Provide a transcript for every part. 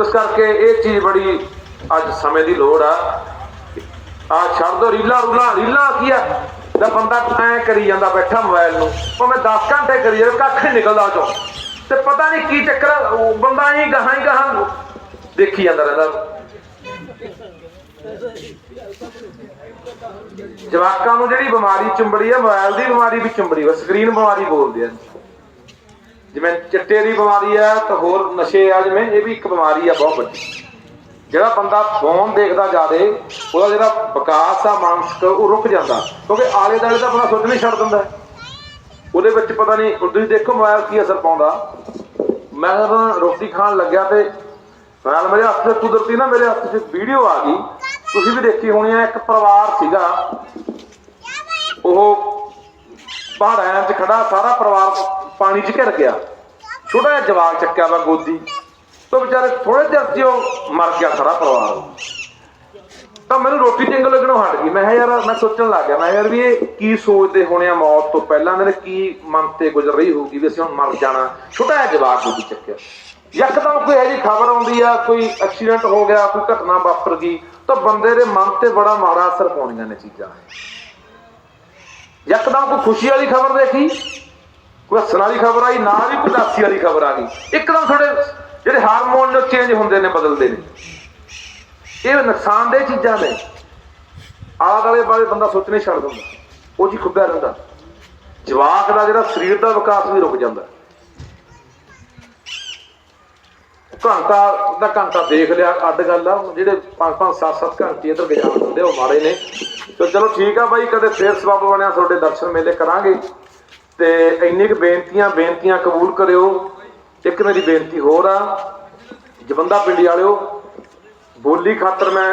ਇਸ ਕਰਕੇ ਇਹ ਚੀਜ਼ ਬੜੀ ਅੱਜ ਸਮੇਂ ਦੀ ਲੋੜ ਆ। ਆ ਛੱਡ ਦੋ, ਰੀਲਾਂ ਰੂਲਾਂ, ਰੀਲਾਂ ਕੀ ਆ? ਦਾ ਬੰਦਾ ਐ ਕਰੀ ਜਾਂਦਾ ਬੈਠਾ ਮੋਬਾਈਲ ਨੂੰ, ਭਾਵੇਂ 10 ਘੰਟੇ ਕਰੀ ਜਾਵੇ, ਕੱਖ ਨਹੀਂ ਨਿਕਲਦਾ ਚੋਂ ਤੇ ਪਤਾ ਨਹੀਂ ਕੀ ਚੱਕਰ ਬੰਦਾ ਹੀ ਗਾਹਾਂ ਹੀ ਗਾਹਾਂ ਦੇਖੀ ਜਾਂਦਾ ਰਹਿੰਦਾ। ਜਵਾਕਾਂ ਨੂੰ ਜਿਹੜੀ ਬਿਮਾਰੀ ਚੁੰਬੜੀ ਆ, ਮੋਬਾਈਲ ਦੀ ਬਿਮਾਰੀ ਵੀ ਚੁੰਬੜੀ ਵਾ ਸਕਰੀਨ ਬਿਮਾਰੀ ਬੋਲਦੇ ਆ। ਜਿਵੇਂ ਚਿੱਟੇ ਦੀ ਬਿਮਾਰੀ ਆ ਤਾਂ ਹੋਰ ਨਸ਼ੇ ਆ, ਜਿਵੇਂ ਇਹ ਵੀ ਇੱਕ ਬਿਮਾਰੀ ਆ ਬਹੁਤ ਵੱਡੀ। ਜਿਹੜਾ ਬੰਦਾ ਫੋਨ ਦੇਖਦਾ ਜਾਦੇ ਉਹਦਾ ਜਿਹੜਾ ਵਿਕਾਸ ਆ ਮਾਨਸਿਕ, ਉਹ ਰੁਕ ਜਾਂਦਾ। ਕਿਉਂਕਿ ਆਲੇ ਦਾਲੇ ਦਾ ਬੰਦਾ ਸੁੱਧ ਨਹੀਂ ਛੱਡ ਦਿੰਦਾ ਉਹਦੇ ਵਿੱਚ ਪਤਾ ਨਹੀਂ ਤੁਸੀਂ ਦੇਖੋ ਮੋਬਾਈਲ ਕੀ ਅਸਰ ਪਾਉਂਦਾ। ਮੈਂ ਰੋਟੀ ਖਾਣ ਲੱਗਿਆ ਤੇ ਮੋਬਾਈਲ ਮੇਰੇ ਹੱਥ 'ਚ ਕੁਦਰਤੀ ਨਾ ਮੇਰੇ ਹੱਥ 'ਚ ਵੀਡੀਓ ਆ ਗਈ। ਤੁਸੀਂ ਵੀ ਦੇਖੀ ਹੋਣੀ ਆ, ਇੱਕ ਪਰਿਵਾਰ ਸੀਗਾ। ਉਹ ਪਹਾੜਾਂ 'ਚ ਖੜਾ ਸਾਰਾ ਪਰਿਵਾਰ ਪਾਣੀ 'ਚ ਘਿਰ ਗਿਆ। ਛੋਟਾ ਜਿਹਾ ਜਵਾਕ ਚੱਕਿਆ ਵਾ ਗੋਦੀ, ਤੋਂ ਵਿਚਾਰੇ ਥੋੜੇ ਚਿਰ 'ਚ ਉਹ ਮਰ ਗਿਆ ਸਾਰਾ ਪਰਿਵਾਰ। ਤਾਂ ਮੈਨੂੰ ਰੋਟੀ ਚੰਗ ਲੱਗਣੋਂ ਹਟ ਗਈ। ਮੈਂ ਕਿਹਾ, ਯਾਰ, ਮੈਂ ਸੋਚਣ ਲੱਗ ਗਿਆ। ਮੈਂ ਕਿਹਾ, ਯਾਰ ਵੀ ਇਹ ਕੀ ਸੋਚਦੇ ਹੋਣੇ ਆ ਮੌਤ ਤੋਂ ਪਹਿਲਾਂ? ਇਹਨਾਂ ਕੀ ਮਨ ਤੇ ਗੁਜ਼ਰ ਰਹੀ ਹੋਊਗੀ ਵੀ ਅਸੀਂ ਹੁਣ ਮਰ ਜਾਣਾ? ਛੋਟਾ ਜਿਹਾ ਜਵਾਕ ਗੋਦੀ ਚੱਕਿਆ। ਯਕਦਮ ਕੋਈ ਇਹੋ ਜਿਹੀ ਖਬਰ ਆਉਂਦੀ ਆ, ਕੋਈ ਐਕਸੀਡੈਂਟ ਹੋ ਗਿਆ, ਕੋਈ ਘਟਨਾ ਵਾਪਰ ਗਈ, ਤਾਂ ਬੰਦੇ ਦੇ ਮਨ ਤੇ ਬੜਾ ਮਾੜਾ ਅਸਰ ਪਾਉਣੀਆਂ ਨੇ ਚੀਜ਼ਾਂ। ਯਕਦਮ ਕੋਈ ਖੁਸ਼ੀ ਵਾਲੀ ਖਬਰ ਦੇਖੀ? ਕੋਈ ਹੱਸਣ ਵਾਲੀ ਖਬਰ ਆਈ ਨਾਲ ਹੀ ਕੋਈ ਉਦਾਸੀ ਵਾਲੀ ਖਬਰ ਆ ਗਈ। ਇੱਕਦਮ ਤੁਹਾਡੇ ਜਿਹੜੇ ਹਾਰਮੋਨ ਨੇ ਚੇਂਜ ਹੁੰਦੇ ਨੇ, ਬਦਲਦੇ ਨੇ। ਇਹ ਨੁਕਸਾਨਦੇ ਚੀਜ਼ਾਂ ਨੇ। ਆਲੇ ਦੁਆਲੇ ਬਾਰੇ ਬੰਦਾ ਸੋਚ ਨਹੀਂ ਛੱਡ ਦਿੰਦਾ ਉਹ ਜੀ ਖੁੱਬਿਆ ਰਹਿੰਦਾ। ਜਵਾਕ ਦਾ ਜਿਹੜਾ ਸਰੀਰ ਦਾ ਵਿਕਾਸ ਵੀ ਰੁਕ ਜਾਂਦਾ। ਘੰਟਾ ਦਾ ਘੰਟਾ ਦੇਖ ਲਿਆ, ਅੱਡ ਗੱਲ ਆ। ਜਿਹੜੇ 5-5 7-7 ਘੰਟੇ ਇੱਧਰ ਗੁਜ਼ਾਰ ਹੁੰਦੇ ਉਹ ਮਾੜੇ ਨੇ। ਤੇ ਚਲੋ ਠੀਕ ਆ ਬਾਈ, ਕਦੇ ਫੇਰ ਸਬਬ ਬਣਿਆ, ਤੁਹਾਡੇ ਦਰਸ਼ਨ ਮੇਲੇ ਕਰਾਂਗੇ। ਤੇ ਇੰਨੀ ਕੁ ਬੇਨਤੀਆਂ ਬੇਨਤੀਆਂ ਕਬੂਲ ਕਰਿਓ। ਇੱਕ ਮੇਰੀ ਬੇਨਤੀ ਹੋਰ ਆ, ਜਵੰਦਾ ਪਿੰਡੀ ਵਾਲਿਓ, ਬੋਲੀ ਖਾਤਰ ਮੈਂ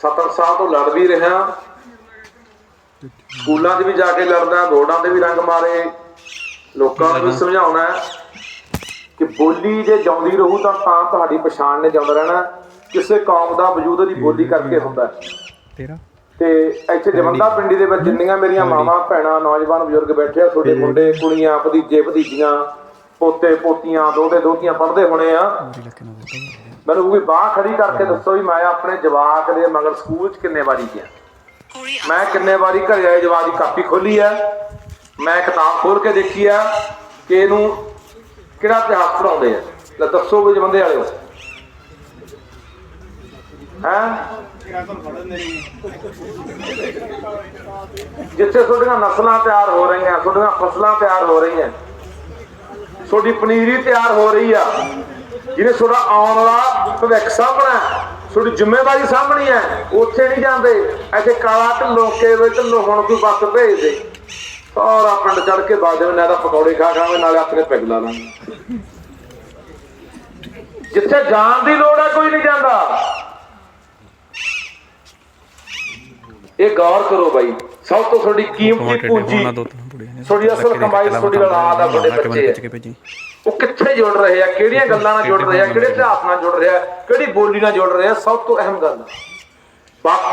7 ਸਾਲ ਤੋਂ ਲੜ ਵੀ ਰਿਹਾ। ਸਕੂਲਾਂ 'ਚ ਵੀ ਜਾ ਕੇ ਲੜਦਾ, ਬੋਰਡਾਂ ਤੇ ਵੀ ਰੰਗ ਮਾਰੇ। ਲੋਕਾਂ ਨੂੰ ਵੀ ਸਮਝਾਉਣਾ ਕਿ ਬੋਲੀ ਜੇ ਜਿਉਂਦੀ ਰਹੂ ਤਾਂ ਤਾਂ ਤੁਹਾਡੀ ਪਛਾਣ ਨੇ ਜਿਉਂਦਾ ਰਹਿਣਾ। ਕਿਸੇ ਕੌਮ ਦਾ ਵਜੂਦ ਦੀ ਬੋਲੀ ਕਰਕੇ ਹੁੰਦਾ ਤੇਰਾ? ਤੇ ਇੱਥੇ ਜਵੰਦਾ ਪਿੰਡੀ ਦੇ ਵਿੱਚ ਜਿੰਨੀਆਂ ਮੇਰੀਆਂ ਮਾਵਾਂ ਭੈਣਾਂ ਨੌਜਵਾਨ ਬਜ਼ੁਰਗ ਬੈਠੇ ਆ ਤੁਹਾਡੇ ਮੁੰਡੇ ਕੁੜੀਆਂ ਭਤੀਜੇ ਭਤੀਜੀਆਂ ਪੋਤੇ ਪੋਤੀਆਂ ਦੋਤੇ ਦੋਤੀਆਂ ਪੜ੍ਹਦੇ ਹੋਣੇ ਆ। ਮੈਨੂੰ ਕੋਈ ਬਾਹ ਖੜੀ ਕਰਕੇ ਦੱਸੋ ਵੀ ਮੈਂ ਆਪਣੇ ਜਵਾਕ ਦੇ ਮਗਰ ਸਕੂਲ 'ਚ ਕਿੰਨੇ ਵਾਰੀ ਗਿਆ। ਮੈਂ ਕਿੰਨੇ ਵਾਰੀ ਘਰੇ ਆਏ ਜਵਾਕ ਦੀ ਕਾਪੀ ਖੋਲੀ ਆ। ਮੈਂ ਕਿਤਾਬ ਖੋਲ ਕੇ ਦੇਖੀ ਆ ਕਿ ਇਹਨੂੰ ਕਿਹੜਾ ਇਤਿਹਾਸ ਪੜਾਉਂਦੇ ਆ। ਲੈ ਦੱਸੋ ਵੀ ਜਵੰਦੇ ਵਾਲਿਓ। ਹੈਂ? ਜਿੱਥੇ ਤੁਹਾਡੀਆਂ ਨਸਲਾਂ ਤਿਆਰ ਹੋ ਰਹੀਆਂ, ਤੁਹਾਡੀਆਂ ਫਸਲਾਂ ਤਿਆਰ ਹੋ ਰਹੀਆਂ। ਤੁਹਾਡੀ ਪਨੀਰੀ ਤਿਆਰ ਹੋ ਰਹੀ ਆ। ਜਿਹਨੇ ਤੁਹਾਡਾ ਆਉਣ ਵਾਲਾ ਭਵਿੱਖ ਸਾਹਮਣਾ ਤੁਹਾਡੀ ਜ਼ਿੰਮੇਵਾਰੀ ਸਾਹਮਣੀ ਹੈ, ਉੱਥੇ ਨਹੀਂ ਜਾਂਦੇ। ਇੱਥੇ ਕਾਲਾ ਢਿੱਲੋਂ ਕੇ ਵਿੱਚ ਢਿੱਲੋਂ ਹੁਣ ਕੋਈ ਬੱਸ ਭੇਜ ਦੇ। ਸਾਰਾ ਪਿੰਡ ਚੜ ਕੇ ਬਾਜੇ ਨਾਲ ਤਾਂ ਪਕੌੜੇ ਖਾ ਖਾਵੇਂ ਨਾਲੇ ਆਪਣੇ ਪੈਗ ਲਾ ਲਾਂਗੇ। ਜਿੱਥੇ ਜਾਣ ਦੀ ਲੋੜ ਹੈ, ਕੋਈ ਨਹੀਂ ਜਾਂਦਾ। ਇਹ ਗੌਰ ਕਰੋ ਬਾਈ ਸਭ ਤੋਂ ਤੁਹਾਡੀ ਕੀਮਤੀ ਪੂੰਜੀ ਤੁਹਾਡੀ ਅਸਲ ਕਮਾਈ ਤੁਹਾਡੀ ਔਲਾਦ ਆ ਤੁਹਾਡੇ ਬੱਚੇ ਆ। ਉਹ ਕਿੱਥੇ ਜੁੜ ਰਹੇ ਆ ਕਿਹੜੀਆਂ ਗੱਲਾਂ ਨਾਲ ਜੁੜ ਰਹੇ ਆ ਕਿਹੜੇ ਇਤਿਹਾਸ ਨਾਲ ਜੁੜ ਰਿਹਾ ਕਿਹੜੀ ਬੋਲੀ ਨਾਲ ਜੁੜ ਰਿਹਾ ਸਭ ਤੋਂ ਅਹਿਮ ਗੱਲ ਬਾਕੀ